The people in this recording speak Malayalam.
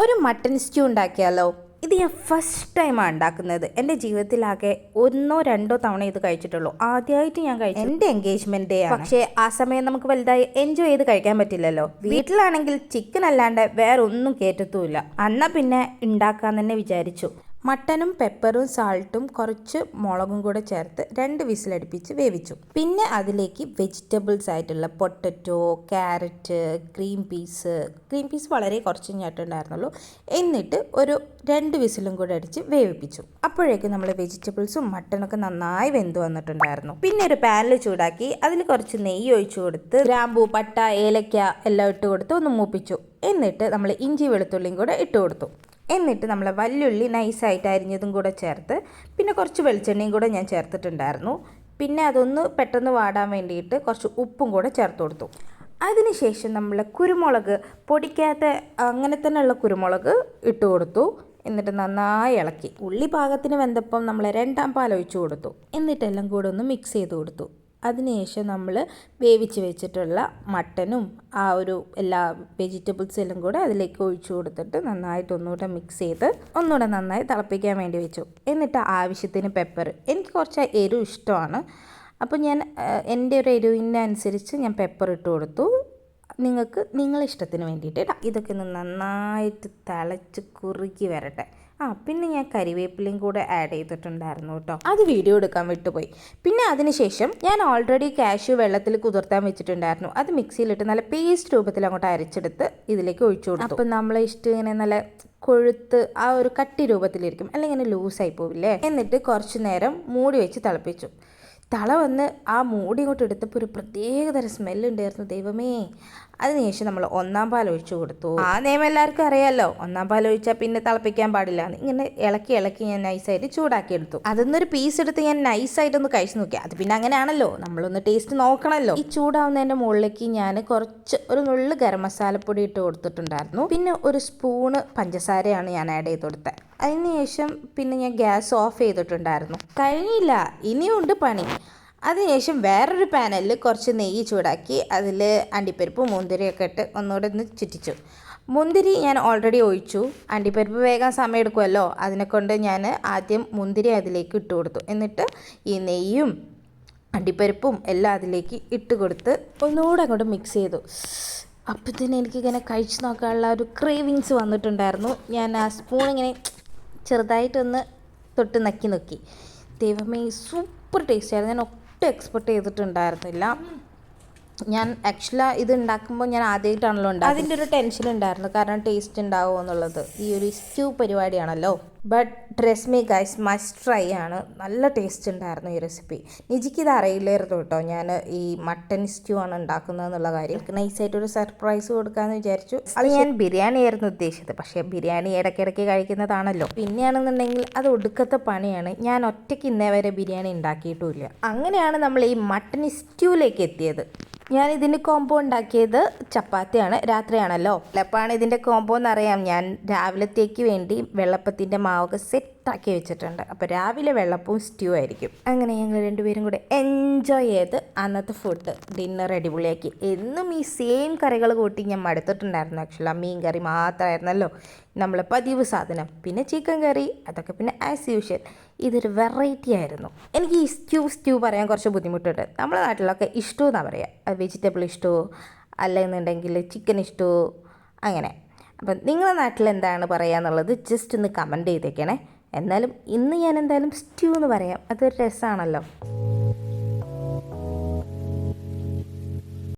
ഒരു മട്ടൻ സ്റ്റ്യൂ ഉണ്ടാക്കിയാലോ? ഇത് ഞാൻ ഫസ്റ്റ് ടൈമാണ് ഉണ്ടാക്കുന്നത്. എന്റെ ജീവിതത്തിലാകെ ഒന്നോ രണ്ടോ തവണ ഇത് കഴിച്ചിട്ടുള്ളൂ. ആദ്യമായിട്ട് ഞാൻ കഴിച്ചു. എന്റെ എൻഗേജ്മെന്റ് ഡേ പക്ഷേ ആ സമയം നമുക്ക് വലുതായി എൻജോയ് ചെയ്ത് കഴിക്കാൻ പറ്റില്ലല്ലോ. വീട്ടിലാണെങ്കിൽ ചിക്കൻ അല്ലാണ്ട് വേറെ ഒന്നും കയറ്റത്തുമില്ല അന്നാ പിന്നെ ഉണ്ടാക്കാൻ തന്നെ വിചാരിച്ചു. മട്ടനും പെപ്പറും സാൾട്ടും കുറച്ച് മുളകും കൂടെ ചേർത്ത് രണ്ട് വിസിലടുപ്പിച്ച് വേവിച്ചു. പിന്നെ അതിലേക്ക് വെജിറ്റബിൾസ് ആയിട്ടുള്ള potato carrot green peas green peas വളരെ കുറച്ച് ഞാട്ടുണ്ടായിരുന്നുള്ളൂ എന്നിട്ട് ഒരു രണ്ട് വിസിലും കൂടെ അടിച്ച് വേവിപ്പിച്ചു. അപ്പോഴേക്കും നമ്മൾ വെജിറ്റബിൾസും മട്ടനൊക്കെ നന്നായി വെന്ത് വന്നിട്ടുണ്ടായിരുന്നു. പിന്നെ ഒരു പാനിൽ ചൂടാക്കി അതിൽ കുറച്ച് നെയ്യ് ഒഴിച്ചു കൊടുത്ത് ഗ്രാമ്പൂ പട്ട ഏലക്ക എല്ലാം ഇട്ട് കൊടുത്ത് ഒന്ന് മൂപ്പിച്ചു. എന്നിട്ട് നമ്മൾ ഇഞ്ചി വെളുത്തുള്ളിയും കൂടെ ഇട്ട് കൊടുത്തു. എന്നിട്ട് നമ്മൾ വല്യുള്ളി നൈസായിട്ട് അരിഞ്ഞതും കൂടെ ചേർത്ത് പിന്നെ കുറച്ച് വെളിച്ചെണ്ണയും കൂടെ ഞാൻ ചേർത്തിട്ടുണ്ടായിരുന്നു. പിന്നെ അതൊന്ന് പെട്ടെന്ന് വാടാൻ വേണ്ടിയിട്ട് കുറച്ച് ഉപ്പും കൂടെ ചേർത്ത് കൊടുത്തു. അതിനുശേഷം നമ്മൾ കുരുമുളക് പൊടിക്കാത്ത അങ്ങനെ തന്നെയുള്ള കുരുമുളക് ഇട്ട് കൊടുത്തു. എന്നിട്ട് നന്നായി ഇളക്കി. ഉള്ളി പാകത്തിന് വെന്തപ്പം നമ്മൾ രണ്ടാം പാൽ കൊടുത്തു. എന്നിട്ടെല്ലാം കൂടെ ഒന്ന് മിക്സ് ചെയ്ത് കൊടുത്തു. അതിനുശേഷം നമ്മൾ വേവിച്ച് വെച്ചിട്ടുള്ള മട്ടനും ആ ഒരു എല്ലാ വെജിറ്റബിൾസും എല്ലാം കൂടെ അതിലേക്ക് ഒഴിച്ചു കൊടുത്തിട്ട് നന്നായിട്ട് ഒന്നുകൂടെ മിക്സ് ചെയ്ത് ഒന്നുകൂടെ നന്നായി തിളപ്പിക്കാൻ വേണ്ടി വെച്ചു. എന്നിട്ട് ആവശ്യത്തിന് പെപ്പർ എനിക്ക് കുറച്ച് എരിവ് ഇഷ്ടമാണ്. അപ്പോൾ ഞാൻ എന്റെ ഒരു എരിവിന്റെ അനുസരിച്ച് ഞാൻ പെപ്പർ ഇട്ട് കൊടുത്തു. നിങ്ങൾക്ക് നിങ്ങളെ ഇഷ്ടത്തിന് വേണ്ടിയിട്ട് ഇടാം. ഇതൊക്കെ ഒന്ന് നന്നായിട്ട് തിളച്ച് കുറുകി വരട്ടെ. ആ പിന്നെ ഞാൻ കരിവേപ്പിലയും കൂടെ ആഡ് ചെയ്തിട്ടുണ്ടായിരുന്നു കേട്ടോ. അത് വീഡിയോ എടുക്കാൻ വിട്ടുപോയി. പിന്നെ അതിനുശേഷം ഞാൻ ഓൾറെഡി കാഷ്യൂ വെള്ളത്തിൽ കുതിർത്താൻ വെച്ചിട്ടുണ്ടായിരുന്നു. അത് മിക്സിയിലിട്ട് നല്ല പേസ്റ്റ് രൂപത്തിൽ അങ്ങോട്ട് അരച്ചെടുത്ത് ഇതിലേക്ക് ഒഴിച്ചു കൊടുത്തു. അപ്പം നമ്മളെ ഇഷ്ടം ഇങ്ങനെ നല്ല കൊഴുത്ത് ആ ഒരു കട്ടി രൂപത്തിലിരിക്കും. അല്ലെങ്കിൽ ഇങ്ങനെ ലൂസായി പോവില്ലേ? എന്നിട്ട് കുറച്ച് നേരം മൂടി വെച്ച് തിളപ്പിച്ചു. തള വന്ന് ആ മൂടി ഇങ്ങോട്ട് എടുത്തപ്പോൾ ഒരു പ്രത്യേകതരം സ്മെല്ലുണ്ടായിരുന്നു ദൈവമേ അതിനുശേഷം നമ്മൾ ഒന്നാം പാൽ ഒഴിച്ചു കൊടുത്തു. ആ നിയമം എല്ലാവർക്കും അറിയാമല്ലോ ഒന്നാം പാൽ ഒഴിച്ചാൽ പിന്നെ തിളപ്പിക്കാൻ പാടില്ല ഇങ്ങനെ ഇളക്കി ഇളക്കി ഞാൻ നൈസായിട്ട് ചൂടാക്കി എടുത്തു അതിന്നൊരു പീസ് എടുത്ത് ഞാൻ നൈസായിട്ടൊന്ന് കഴിച്ചു നോക്കി. അത് പിന്നെ അങ്ങനെയാണല്ലോ. നമ്മളൊന്ന് ടേസ്റ്റ് നോക്കണമല്ലോ ഈ ചൂടാവുന്നതിന്റെ മുകളിലേക്ക് ഞാൻ കുറച്ച് ഒരു നുള്ളു ഗരം മസാലപ്പൊടി ഇട്ട് കൊടുത്തിട്ടുണ്ടായിരുന്നു. പിന്നെ ഒരു സ്പൂണ് പഞ്ചസാരയാണ് ഞാൻ ആഡ് ചെയ്ത് കൊടുത്തത് അതിനുശേഷം പിന്നെ ഞാൻ ഗ്യാസ് ഓഫ് ചെയ്തിട്ടുണ്ടായിരുന്നു. കഴിഞ്ഞില്ല. ഇനിയുണ്ട് പണി. അതിനുശേഷം വേറൊരു പാനലിൽ കുറച്ച് നെയ്യ് ചൂടാക്കി അതിൽ അണ്ടിപ്പരിപ്പ് മുന്തിരിയൊക്കെ ഇട്ട് ഒന്നുകൂടെ ഒന്ന് ചുറ്റിച്ചു. മുന്തിരി ഞാൻ ഓൾറെഡി ഒഴിച്ചു. അണ്ടിപ്പരിപ്പ് വേഗം സമയം എടുക്കുമല്ലോ അതിനെക്കൊണ്ട് ഞാൻ ആദ്യം മുന്തിരി അതിലേക്ക് ഇട്ട് കൊടുത്തു. എന്നിട്ട് ഈ നെയ്യും അണ്ടിപ്പരിപ്പും എല്ലാം അതിലേക്ക് ഇട്ട് കൊടുത്ത് ഒന്നുകൂടെ അങ്ങോട്ട് മിക്സ് ചെയ്തു. അപ്പത്തിന് എനിക്കിങ്ങനെ കഴിച്ചു നോക്കാനുള്ള ഒരു ക്രേവിങ്സ് വന്നിട്ടുണ്ടായിരുന്നു. ഞാൻ ആ സ്പൂൺ ഇങ്ങനെ ചെറുതായിട്ടൊന്ന് തൊട്ട് നക്കി നോക്കി. ദൈവമേ സൂപ്പർ ടേസ്റ്റ് ആയിരുന്നു. ഞാൻ ഒട്ടും എക്സ്പെക്ട് ചെയ്തിട്ടുണ്ടായിരുന്നില്ല. ഞാൻ ആക്ച്വലി ഇത് ഉണ്ടാക്കുമ്പോൾ ഞാൻ ആദ്യമായിട്ടാണല്ലോ ഉണ്ടാക്കുക അതിന്റെ ഒരു ടെൻഷൻ ഉണ്ടായിരുന്നു. കാരണം ടേസ്റ്റ് ഉണ്ടാവുമോ എന്നുള്ളത്. ഈ ഒരു stew പരിപാടിയാണല്ലോ. But trust me guys must try ആണ്. നല്ല ടേസ്റ്റ് ഉണ്ടായിരുന്നു ഈ റെസിപ്പി നിജിക്ക് ഇത് അറിയില്ലായിരുന്നു കേട്ടോ. ഞാൻ ഈ മട്ടൻ സ്റ്റ്യൂ ആണ് ഉണ്ടാക്കുന്നത് എന്നുള്ള കാര്യം. നൈസായിട്ട് ഒരു സർപ്രൈസ് കൊടുക്കാമെന്ന് വിചാരിച്ചു. അത് ഞാൻ ബിരിയാണി ആയിരുന്നു ഉദ്ദേശിച്ചത്. പക്ഷേ ബിരിയാണി ഇടയ്ക്കിടയ്ക്ക് കഴിക്കുന്നതാണല്ലോ. പിന്നെയാണെന്നുണ്ടെങ്കിൽ അത് ഒടുക്കത്തെ പണിയാണ്. ഞാൻ ഒറ്റയ്ക്ക് ഇന്നേ വരെ ബിരിയാണി ഉണ്ടാക്കിയിട്ടുമില്ല. അങ്ങനെയാണ് നമ്മൾ ഈ മട്ടൻ സ്റ്റ്യൂവിലേക്ക് എത്തിയത്. ഞാൻ ഇതിന്റെ കോംബോ ഉണ്ടാക്കിയത് ചപ്പാത്തിയാണ് രാത്രിയാണല്ലോ. വെള്ളപ്പാണ് ഇതിന്റെ കോംബോ എന്ന് അറിയാം ഞാൻ രാവിലത്തേക്ക് വേണ്ടി വെള്ളപ്പത്തിന്റെ മാവൊക്കെ സെറ്റാക്കി വെച്ചിട്ടുണ്ട്. അപ്പോൾ രാവിലെ വെള്ളപ്പവും സ്റ്റ്യൂ ആയിരിക്കും. അങ്ങനെ ഞങ്ങൾ രണ്ടുപേരും കൂടെ എൻജോയ് ചെയ്ത് അന്നത്തെ ഫുഡ് ഡിന്നർ അടിപൊളിയാക്കി. എന്നും ഈ സെയിം കറികൾ കൂട്ടി ഞാൻ മടുത്തിട്ടുണ്ടായിരുന്നു. ആക്ച്വലി മീൻ കറി മാത്രമായിരുന്നല്ലോ. നമ്മളെ പതിവ് സാധനം. പിന്നെ ചിക്കൻ കറി അതൊക്കെ പിന്നെ ആസ് യൂഷ്വൽ ഇതൊരു വെറൈറ്റി ആയിരുന്നു. എനിക്ക് ഈ സ്റ്റ്യൂ സ്റ്റ്യൂ പറയാൻ കുറച്ച് ബുദ്ധിമുട്ടുണ്ട്. നമ്മളെ നാട്ടിലൊക്കെ ഇഷ്ടം എന്നാണ് പറയുക വെജിറ്റബിൾ ഇഷ്ടമോ അല്ലെന്നുണ്ടെങ്കിൽ ചിക്കൻ ഇഷ്ടമോ അങ്ങനെ. അപ്പം നിങ്ങളുടെ നാട്ടിൽ എന്താണ് പറയുക എന്നുള്ളത് ജസ്റ്റ് ഒന്ന് കമന്റ് ചെയ്തേക്കണേ. എന്നാലും ഇന്ന് ഞാൻ എന്തായാലും സ്റ്റ്യൂ എന്ന് പറയാം. അതൊരു രസമാണല്ലോ